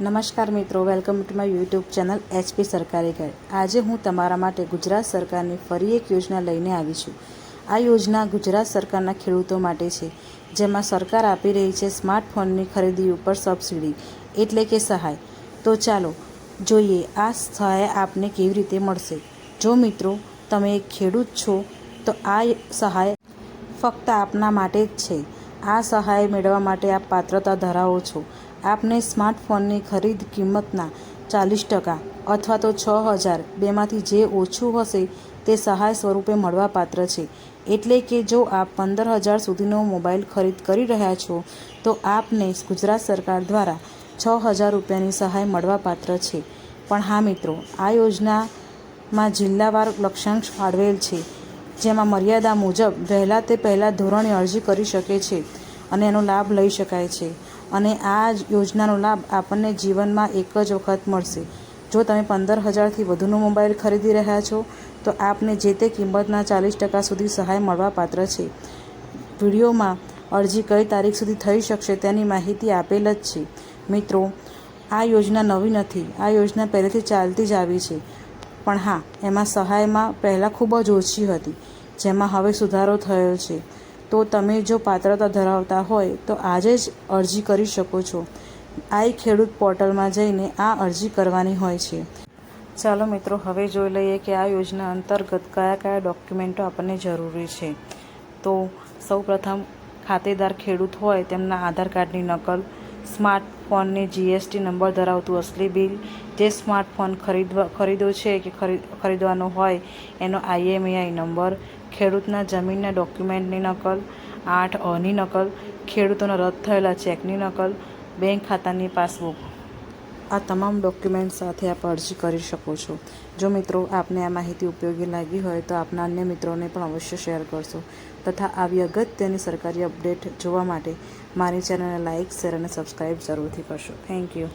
નમસ્કાર મિત્રો, welcome to my YouTube channel HP સરકારી ગાઈડ આજે હું તમારા માટે ગુજરાત સરકારની ફરી એક યોજના લઈને આવી છું. આ યોજના ગુજરાત સરકારના ખેડૂતો માટે છે, જેમાં સરકાર આપી રહી છે સ્માર્ટફોનની ખરીદી ઉપર સબસિડી, એટલે કે સહાય. તો ચાલો, જોઈએ આ સહાય આપને કેવી રીતે મળશે. જો મિત્રો, તમે એક ખેડૂત છો, તો આ સહાય ફક્ત આપના માટે જ છે. આ સહાય મેળવવા માટે આપ પાત્રતા ધરાવો છો. આપને સ્માર્ટફોનની ખરીદ કિંમતના ચાલીસ ટકા અથવા તો છ હજાર બેમાંથી જે ઓછું હશે તે સહાય સ્વરૂપે મળવાપાત્ર છે. એટલે કે જો આપ પંદર હજાર સુધીનો મોબાઈલ ખરીદ કરી રહ્યા છો, તો આપને ગુજરાત સરકાર દ્વારા છ હજાર રૂપિયાની સહાય મળવાપાત્ર છે. પણ હા મિત્રો, આ યોજનામાં જિલ્લાવાર લક્ષ્યાંશ ફાળવેલ છે. જેમાં મર્યાદા મુજબ વહેલા તે પહેલાં ધોરણે અરજી કરી શકે છે અને એનો લાભ લઈ શકાય છે. અને આ યોજનાનો લાભ આપણને જીવનમાં એક જ વખત મળશે. જો તમે પંદર હજારથી વધુનો મોબાઈલ ખરીદી રહ્યા છો, તો આપને જે તે કિંમતના ચાલીસ ટકા સુધી સહાય મળવાપાત્ર છે. વિડીયોમાં અરજી કઈ તારીખ સુધી થઈ શકશે તેની માહિતી આપેલ જ છે. મિત્રો, આ યોજના નવી નથી. આ યોજના પહેલેથી ચાલતી જ આવી છે. પણ હા, એમાં સહાયમાં પહેલાં ખૂબ જ ઓછી હતી, જેમાં હવે સુધારો થયો છે. તો તમે જો પાત્રતા ધરાવતા હોય, તો આજે જ અરજી કરી શકો છો. આઈ ખેડૂત પોર્ટલમાં જઈને આ અરજી કરવાની હોય છે. ચાલો મિત્રો, હવે જોઈ લઈએ કે આ યોજના અંતર્ગત કયા કયા ડોક્યુમેન્ટો આપણને જરૂરી છે. તો સૌપ્રથમ ખાતેદાર ખેડૂત હોય, તેમના આધાર કાર્ડની નકલ સ્માર્ટફોનની જીએસટી નંબર ધરાવતું અસલી બિલ જે સ્માર્ટફોન ખરીદવા ખરીદો છે કે ખરીદવાનો હોય, એનો આઈએમઈઆઈ નંબર, ખેડૂતના જમીનના ડોક્યુમેન્ટની નકલ, આઠ અની નકલ, ખેડૂતોના રદ થયેલા ચેકની નકલ, બેંક ખાતાની પાસબુક. આ તમામ ડોક્યુમેન્ટ સાથે આપ અરજી કરી શકો છો. જો મિત્રો આપને આ માહિતી ઉપયોગી લાગી હોય તો આપના અન્ય મિત્રોને પણ અવશ્ય શેર કરશો. તથા આવી અગત્યની સરકારી અપડેટ જોવા માટે મારી ચેનલને લાઇક શેર અને સબસ્ક્રાઈબ જરૂરથી કરશો. Thank you.